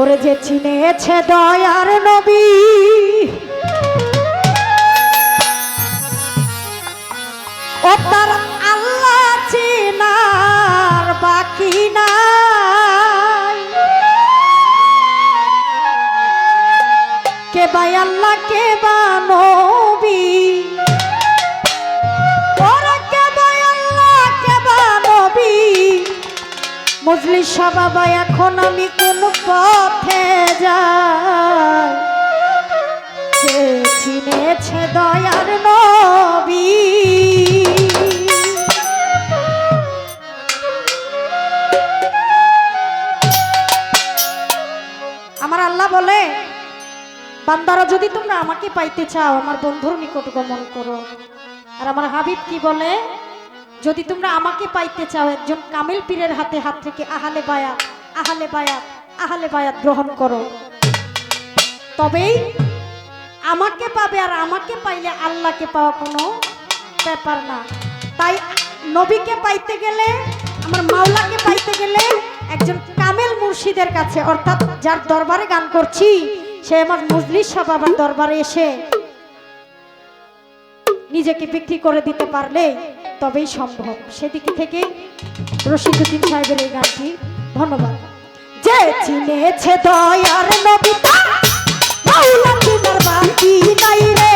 ওরে যে চিনেছে দয়ার নবী। ও তার আল্লাহ চিনার বাকি নাই। কে বাই আল্লাহ, কে বা নবী। ওরে কে বাই আল্লাহ, কে বা নবী। মজলিস বাবা এখন আমি পথে চিনেছে দয়ার নবী। আমার আল্লাহ বলে, বান্দারা, যদি তোমরা আমাকে পাইতে চাও, আমার বন্ধুর নিকট গমন করো। আর আমার হাবিব কি বলে, যদি তোমরা আমাকে পাইতে চাও, একজন কামিল পীরের হাতে, হাত থেকে আহালে বায়াত আহালে বায়াত আহালে বায়াত গ্রহণ করো। তবেই আমাকে পাবে আর আমাকে পাইলে আল্লাহকে পাওয়া কোনো ব্যাপার না। তাই নবীকে পাইতে গেলে, আমার মাওলাকে পাইতে গেলে একজন কামেল মুর্শিদের কাছে, অর্থাৎ যার দরবারে গান করছি, সে আমার মজলিস সাহ বাবার দরবারে এসে নিজেকে বিক্রি করে দিতে পারলে তবেই সম্ভব। সেদিকে থেকে রশিদুদ্দিন সাহেবের এই গানটি ধন্যবাদ। যে চিনেছে দয়ার নবিতা মাওলা চিনার বাকি নাই রে।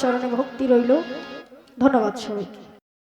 চরণে ভক্তি রইল। ধন্যবাদ সবাইকে।